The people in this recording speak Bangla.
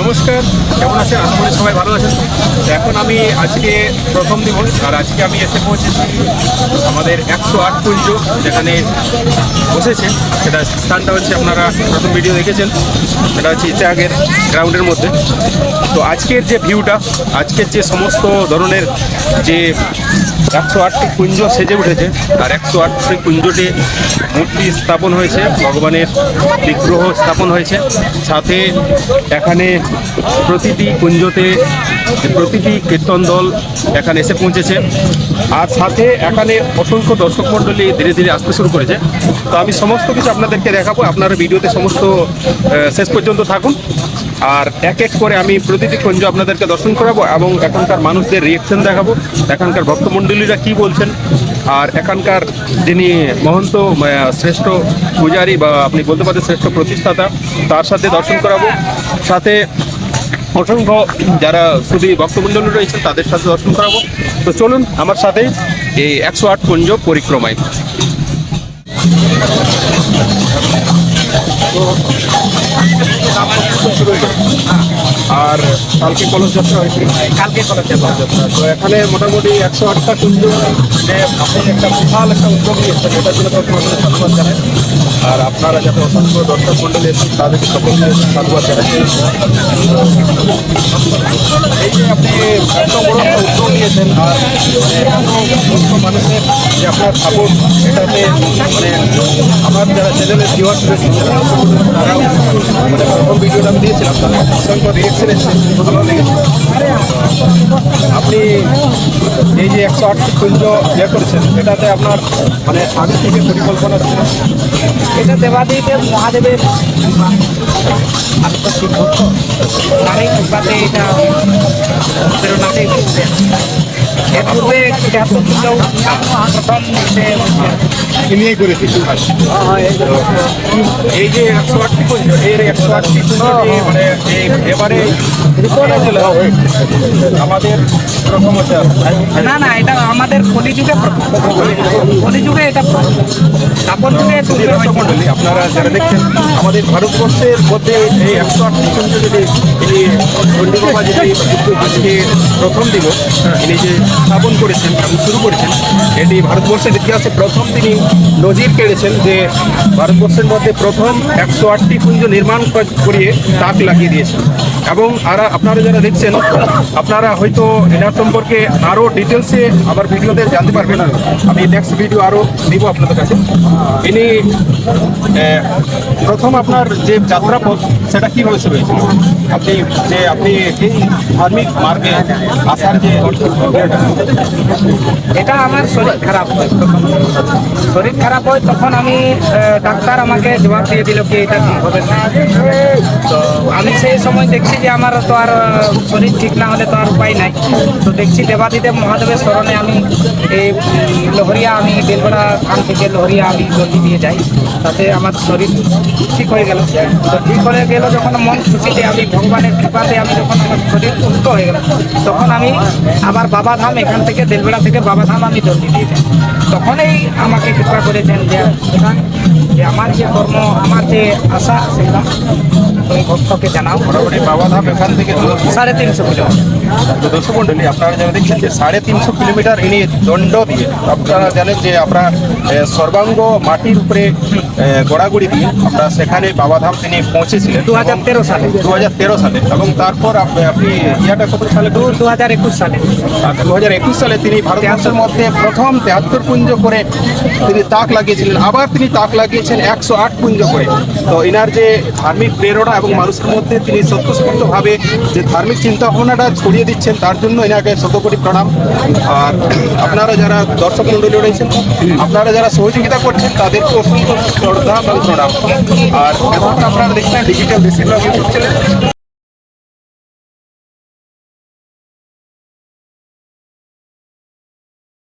নমস্কার, কেমন আছেন? আশা করি সবাই ভালো আছেন। এখন আমি আজকে প্রথম দিবস, আর আজকে আমি এসে পৌঁছেছি আমাদের একশো আট কুঞ্জ যেখানে বসেছে। সেটা স্থানটা হচ্ছে আপনারা প্রথম ভিডিও দেখেছেন। সেটা হচ্ছে ইতিহাগের গ্রাউন্ডের মধ্যে। তো আজকের যে ভিউটা, আজকের যে সমস্ত ধরনের যে একশো আটটি কুঞ্জ সেজে উঠেছে, আর একশো আটটি কুঞ্জটি মূর্তি স্থাপন হয়েছে, ভগবানের বিগ্রহ স্থাপন হয়েছে। সাথে এখানে প্রতিটি কুঞ্জতে প্রতিটি কীর্তন দল এখানে এসে পৌঁছেছে। আর সাথে এখানে অসংখ্য দর্শক মণ্ডলী ধীরে ধীরে আসতে শুরু করেছে। তো আমি সমস্ত কিছু আপনাদেরকে দেখাবো। আপনারা ভিডিওতে সমস্ত শেষ পর্যন্ত থাকুন। আর এক এক করে আমি প্রতিটি কুঞ্জ আপনাদেরকে দর্শন করাবো এবং এখানকার মানুষদের রিয়েকশন দেখাবো, এখানকার ভক্তমণ্ডলীরা কি বলছেন। আর এখানকার যিনি মহন্ত শ্রেষ্ঠ পূজারী বা আপনি বলতে পারেন শ্রেষ্ঠ প্রতিষ্ঠাতা, তার সাথে দর্শন করাবো। সাথে অসংখ্য যারা শুধু ভক্তমণ্ডলী রয়েছেন, তাদের সাথে দর্শন করাবো। তো চলুন, আমার সাথে এই একশো আট কুঞ্জ পরিক্রমায়। আর কালকে কলস যাত্রা হয়েছে কালকে কলেজ যাব তো এখানে মোটামুটি একশো আটটা কুঞ্জ যে আপনি একটা বিশাল একটা উদ্যোগ নিয়েছেন এটার জন্য তো আপনাদের সাধুবাদ জানাই। আর আপনারা যাতে অসংখ্য দর্শক মন্ডলী এসেছেন তাদেরকে সকলকে সাধুবাদ জানাই। এই যে আপনি এত বড় একটা উদ্যোগ নিয়েছেন আর এত মানুষের যে আপনার সাপোর্ট এটাতে মানে আমার যারা চ্যানেলের ভিডিওটা দিয়েছিলাম এসেছে ভালো লেগেছে আপনি এই যে একশো আটটি কুঞ্জ ইয়ে করেছেন, এটাতে আপনার মানে আগে থেকে পরিকল্পনা ছিল? এটা দেবাদিদেব মহাদেবের ঠিক তারই কৃপাতে এটা প্রেরণাতে নিয়েই করেছি এই যে একশো আটটি এর একশো আটটি কুঞ্জ মানে এবারে আমাদের প্রথম না না এটা আমাদের কলিযুগে কলিযুগে এটা প্রথম। যুগে মণ্ডলী আপনারা যারা দেখছেন আমাদের ভারতবর্ষের মধ্যে এই একশো আটটি যদি যদি আজকে প্রথম দিবস ইনি যে স্থাপন করেছেন এবং শুরু করেছেন এটি ভারতবর্ষের ইতিহাসে প্রথম তিনি নজির কেড়েছেন যে ভারতবর্ষের মধ্যে প্রথম একশো আটটি কুঞ্জ নির্মাণ করিয়ে তাক লাগিয়ে দিয়েছেন। এবং আর, আপনারা যারা দেখছেন, আপনারা হয়তো এনার সম্পর্কে আরও ডিটেলসে আমার ভিডিওতে জানতে পারবেন। আমি নেক্সট ভিডিও আরও দিব আপনাদের কাছে। ইনি প্রথম আপনার যে যাত্রাপথ, সেটা কীভাবে শুরু হয়েছিল? আপনি যে, আপনি ধার্মিক মার্গে আসার যে এটা আমার শরীর খারাপ হয় শরীর খারাপ হয় তখন আমি ডাক্তার আমাকে জবাব দিয়ে দিল কি এটা ঠিক হবে তো আমি সেই সময় দেখছি যে আমার তো আর শরীর ঠিক না হলে তো আর উপায় নাই। তো দেখছি দেবাদিদেব মহাদেবের স্মরণে আমি এই লোহরিয়া, আমি বেলগড়া খান থেকে লোহরিয়া আমি জলদি দিয়ে যাই। তাতে আমার শরীর ঠিক হয়ে গেল। তো ঠিক হয়ে গেল যখন মন খুশিতে আমি ভগবানের কৃপাতে আমি যখন আমার শরীর সুস্থ হয়ে গেল, তখন আমি আবার বাবাধাম এখান থেকে দেলবেড়া থেকে বাবাধাম আমি জলদি দিয়ে যাই। তখনই আমাকে কৃপা করেছেন যে যে আমার যে কর্ম আমার যে আশা সেটা ওই ভক্তকে জানাও। মোটামুটি বাবাধাম এখান থেকে সাড়ে তিনশো কিলোমিটার। তো দর্শক মন্ডলী আপনারা যারা দেখছেন যে সাড়ে তিনশো কিলোমিটার ইনি দণ্ড দিয়ে আপনারা জানেন যে আমরা সর্বাঙ্গ মাটির উপরে গড়াগড়ি দিয়ে আমরা সেখানে বাবাধাম তিনি পৌঁছেছিলেন। দু হাজার তেরো সালে। দু হাজার তেরো সালে। এবং তারপর আপনি ইয়াটা কত সালে দু হাজার একুশ সালে। দু হাজার একুশ সালে তিনি ভারতবর্ষের মধ্যে প্রথম তেহাত্তর কুঞ্জ করে তিনি তাক লাগিয়েছিলেন। আবার তিনি তাক লাগিয়েছেন একশো আট পুঞ্জ করে। তো এনার যে ধার্মিক প্রেরণা এবং মানুষের মধ্যে তিনি স্বতঃস্ফূর্তভাবে যে ধার্মিক চিন্তা ভাবনাটা ছড়িয়ে দিচ্ছেন, তার জন্য এনাকে শতকোটি প্রণাম। আর আপনারা যারা দর্শক মণ্ডলী রয়েছেন, আপনারা যারা সহযোগিতা করছেন, তাদেরকে অসংখ্য শ্রদ্ধা এবং প্রণাম। আর এখন আপনারা দেখছেন ডিজিটাল চ্যানেল।